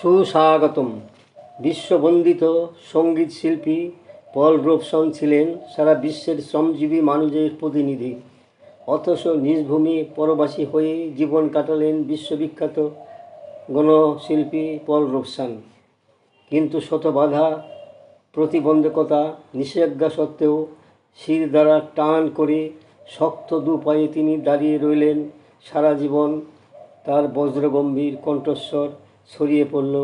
সুস্বাগতম। বিশ্ববন্দিত সংগীত শিল্পী পল রোবসন ছিলেন সারা বিশ্বের শ্রমজীবী মানুষের প্রতিনিধি। অথচ নিজ ভূমি পরবাসী হয়ে জীবন কাটালেন বিশ্ববিখ্যাত গণশিল্পী পল রোবসান। কিন্তু শত বাধা প্রতিবন্ধকতা নিষেধাজ্ঞা সত্ত্বেও শির দ্বারা টান করে শক্ত দু পায়ে তিনি দাঁড়িয়ে রইলেন সারা জীবন তার বজ্রগম্ভীর কণ্ঠস্বর ছড়িয়ে পড়ল।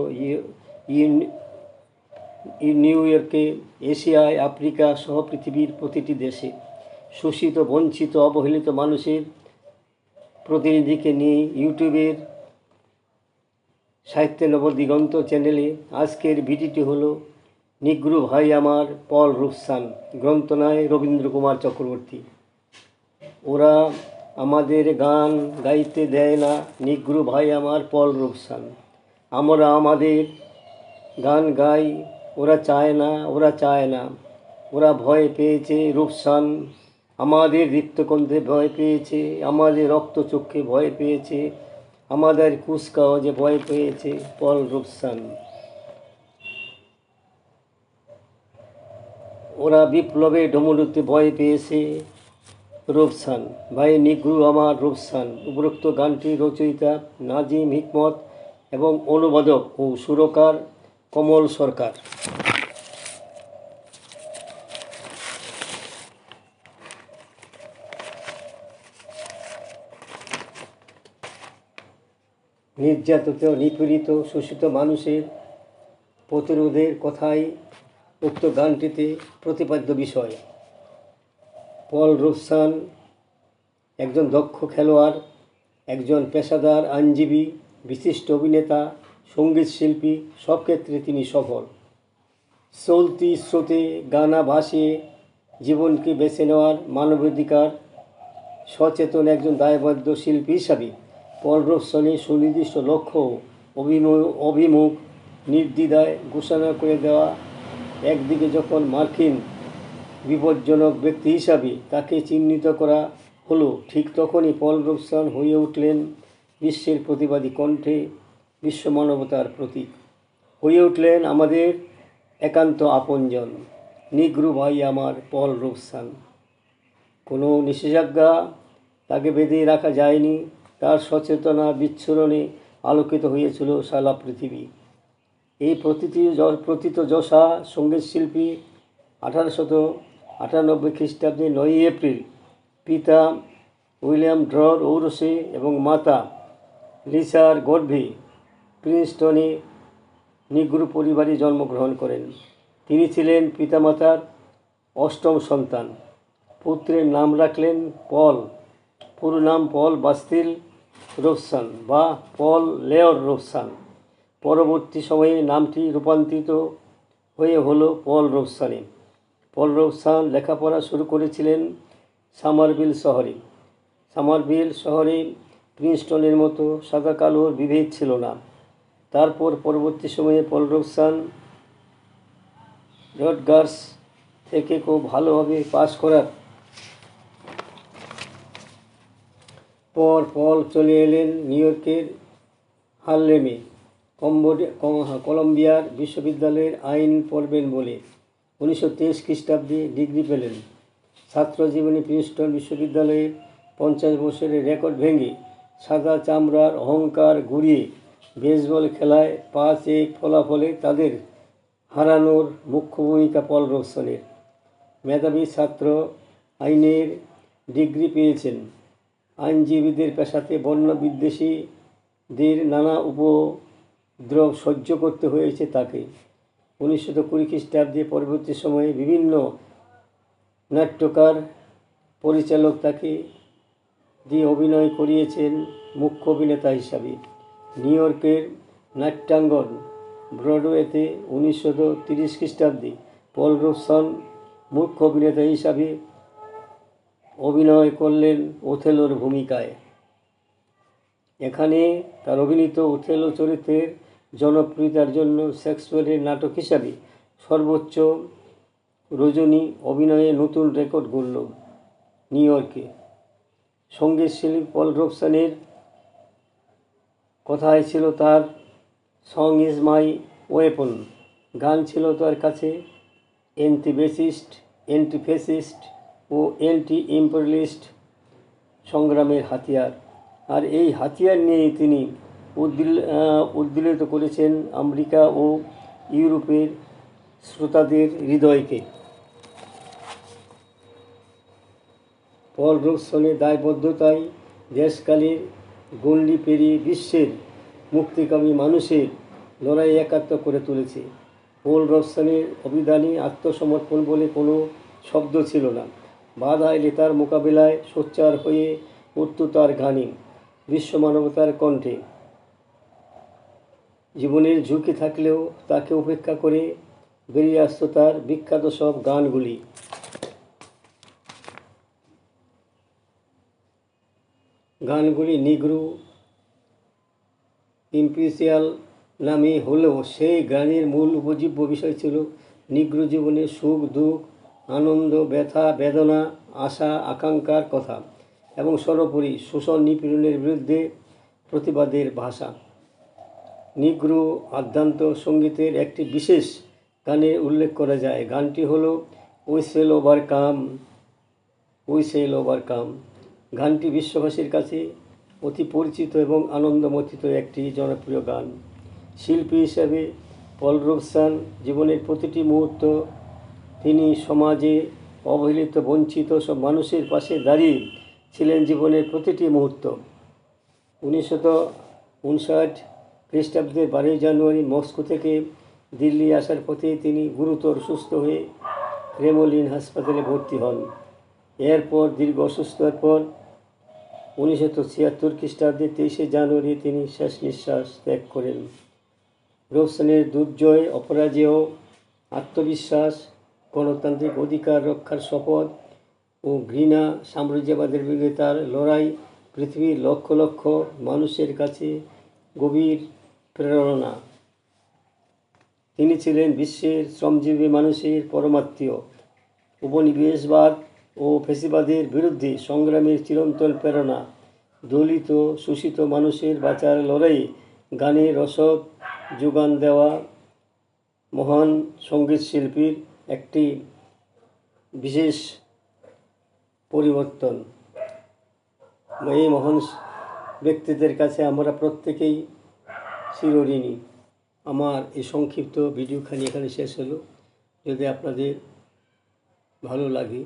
নিউ ইয়র্কে, এশিয়ায়, আফ্রিকা সহ পৃথিবীর প্রতিটি দেশে শোষিত, বঞ্চিত, অবহেলিত মানুষের প্রতিনিধিকে নিয়ে ইউটিউবের সাহিত্য নবদিগন্ত চ্যানেলে আজকের ভিডিওটি হলো নিগ্রু ভাই আমার পল রুফসান, গ্রন্থনায় রবীন্দ্র কুমার চক্রবর্তী। ওরা আমাদের গান গাইতে দেয় না, নিগ্রু ভাই আমার পল রুফসান। আমরা আমাদের গান গাই, ওরা চায় না, ওরা চায় না। ওরা ভয় পেয়েছে, রূপসান আমাদের রিক্তকণ্ঠে ভয় পেয়েছে, আমাদের রক্তচক্ষে ভয় পেয়েছে, আমাদের কুচকাওয়াজে ভয় পেয়েছে পল রূপসান। ওরা বিপ্লবে ডমরুতে ভয় পেয়েছে, রূপসান। ভাই নিগ্রু, আমার রূপসান। উপরোক্ত গানটি রচয়িতা নাজিম হিকমত এবং অনুবাদক ও সুরকার কমল সরকার। নির্যাতিত, নিপীড়িত, শোষিত মানুষের প্রতিরোধের কথাই উক্ত গানটিতে প্রতিপাদ্য বিষয়। পল রুফসান একজন দক্ষ খেলোয়াড়, একজন পেশাদার আইনজীবী বিশিষ্ট অভিনেতা, সংগীত শিল্পী, সব ক্ষেত্রে তিনি সফল। চলতি স্রোতে গানা ভাসিয়ে জীবনকে বেছে নেওয়ার মানবাধিকার সচেতন একজন দায়বদ্ধ শিল্পী হিসাবে পল সুনির্দিষ্ট লক্ষ্য অভিমুখ অভিমুখ নির্দ্বিধায় ঘোষণা করে দেওয়া একদিকে যখন মার্কিন বিপজ্জনক ব্যক্তি হিসাবে তাকে চিহ্নিত করা হলো, ঠিক তখনই পল রোবসন হয়ে উঠলেন বিশ্বের প্রতিবাদী কণ্ঠে বিশ্ব মানবতার প্রতীক। হয়ে উঠলেন আমাদের একান্ত আপনজন, নিগ্রু ভাই আমার পল রোবসান কোনো নিষেধাজ্ঞা তাকে বেঁধে রাখা যায়নি, তার সচেতনা বিচ্ছুরণে আলোকিত হয়েছিল সারা পৃথিবী। এই প্রতিটি য- প্রথিত যশা সংগীত শিল্পী আঠারোশত আটানব্বই খ্রিস্টাব্দে নয়ই এপ্রিল পিতা উইলিয়াম ড্রর ঔরসে এবং মাতা লিসার গর্ভে প্রিন্সটনে নিগ্রু পরিবারে জন্মগ্রহণ করেন। তিনি ছিলেন পিতামাতার অষ্টম সন্তান। পুত্রের নাম রাখলেন পল। পুরো নাম পল বাস্তিল রোবসান বা পল লেয়র রোবসান পরবর্তী সময়ে নামটি রূপান্তরিত হয়ে হলো পল রোবসানে পল রোবসান লেখাপড়া শুরু করেছিলেন সামারবিল শহরে। সামারবিল শহরে প্রিন্সটনের মতো সাদা কালোর বিভেদ ছিল না। তারপর পরবর্তী সময়ে পল রোবসান রডগার্স থেকে খুব ভালোভাবে পাস করার পর পল চলে এলেন নিউ ইয়র্কের হারলেমে কম্বোডিয়া কম- কলম্বিয়ার বিশ্ববিদ্যালয়ের আইন পড়বেন বলে। উনিশশো তেইশ খ্রিস্টাব্দে ডিগ্রি পেলেন। ছাত্র জীবনে প্রিন্সটন বিশ্ববিদ্যালয়ে পঞ্চাশ বছরের রেকর্ড ভেঙে সাদা চামড়ার অহংকার ঘুরিয়ে বেসবল খেলায় পাঁচ এক ফলাফলে তাদের হারানোর মুখ্য ভূমিকা পল রোবসনের। মেধাবী ছাত্র আইনের ডিগ্রি পেয়েছেন। আইনজীবীদের পেশাতে বর্ণ বিদ্বেষীদের নানা উপদ্রব সহ্য করতে হয়েছে তাকে। উনিশশো কুড়ি খ্রিস্টাব্দে পরবর্তী সময়ে বিভিন্ন নাট্যকার পরিচালক তাকে দিয়ে অভিনয় করিয়েছেন মুখ্য অভিনেতা হিসাবে। নিউ ইয়র্কের নাট্যাঙ্গন, ব্রডওয়েতে উনিশশো তিরিশ খ্রিস্টাব্দে পল রোবসন মুখ্য অভিনেতা হিসাবে অভিনয় করলেন ওথেলোর ভূমিকায়। এখানে তার অভিনীত ওথেলো চরিত্রের জনপ্রিয়তার জন্য শেক্সপিয়ারের নাটক হিসাবে সর্বোচ্চ রজনী অভিনয়ে নতুন রেকর্ড গড়ল নিউ ইয়র্কে। সংগীত শিল্পী পল রোবসানের কথাই ছিল তার সং ইজ মাই ওয়েপন গান ছিল তার কাছে এন্টি বেসিস্ট ফেসিস্ট ও এন্টি ইম্পেরিয়ালিস্ট সংগ্রামের হাতিয়ার। আর এই হাতিয়ার নিয়েই তিনি উদ্দিল উদ্দীলিত করেছেন আমেরিকা ও ইউরোপের শ্রোতাদের হৃদয়কে। পল রোবসনের দায়বদ্ধতায় দেশকালের গণ্ডি পেরিয়ে বিশ্বের মুক্তিকামী মানুষের লড়াই একাত্ম করে তুলেছে। পল রবসনের অভিধানে আত্মসমর্পণ বলে কোনো শব্দ ছিল না। বাধা এলে তার মোকাবিলায় সোচ্চার হয়ে উঠত তার গানে বিশ্ব মানবতার কণ্ঠে। জীবনের ঝুঁকি থাকলেও তাকে উপেক্ষা করে বেরিয়ে আসতো তার বিখ্যাত সব গানগুলি। গানগুলি নিগ্রু ইম্পিসিয়াল নামে হলেও সেই গানের মূল উপজীব্য বিষয় ছিল নিগ্র জীবনের সুখ, দুঃখ, আনন্দ, ব্যথা, বেদনা, আশা, আকাঙ্ক্ষার কথা এবং সর্বোপরি শোষণ নিপীড়নের বিরুদ্ধে প্রতিবাদের ভাষা। নিগ্রো আদ্যান্ত সঙ্গীতের একটি বিশেষ গানের উল্লেখ করা যায়। গানটি হলো উই সেল ওভার কাম গানটি বিশ্ববাসীর কাছে অতি পরিচিত এবং আনন্দমথিত একটি জনপ্রিয় গান। শিল্পী হিসাবে পল রবসান জীবনের প্রতিটি মুহূর্ত তিনি সমাজে অবহেলিত, বঞ্চিত সব মানুষের পাশে দাঁড়িয়ে ছিলেন জীবনের প্রতিটি মুহূর্ত। উনিশশো উনষাট খ্রিস্টাব্দে বারোই জানুয়ারি মস্কো থেকে দিল্লি আসার পথে তিনি গুরুতর সুস্থ হয়ে ক্রেমলিন হাসপাতালে ভর্তি হন। এরপর দীর্ঘ অসুস্থতার পর উনিশশো ছিয়াত্তর খ্রিস্টাব্দে তেইশে জানুয়ারি তিনি শেষ নিঃশ্বাস ত্যাগ করেন। রোশনের দুর্জয়, অপরাজেয়, আত্মবিশ্বাস, গণতান্ত্রিক অধিকার রক্ষার শপথ ও ঘৃণা সাম্রাজ্যবাদের বিরুদ্ধে তার লড়াই পৃথিবীর লক্ষ লক্ষ মানুষের কাছে গভীর প্রেরণা। তিনি ছিলেন বিশ্বের শ্রমজীবী মানুষের পরমাত্মীয়। উপনিবেশবাদ ও ফেসিবাদের বিরুদ্ধে সংগ্রামের চিরন্তন প্রেরণা। দলিত, শোষিত মানুষের বাঁচার লড়াইয়ে গানের রসদ যোগান দেওয়া মহান সংগীত শিল্পীর একটি বিশেষ পরিবর্তন। এই মহান ব্যক্তিদের কাছে আমরা প্রত্যেকেই চিরঋণী আমার এই সংক্ষিপ্ত ভিডিওখানি এখানে শেষ হলো। যদি আপনাদের ভালো লাগে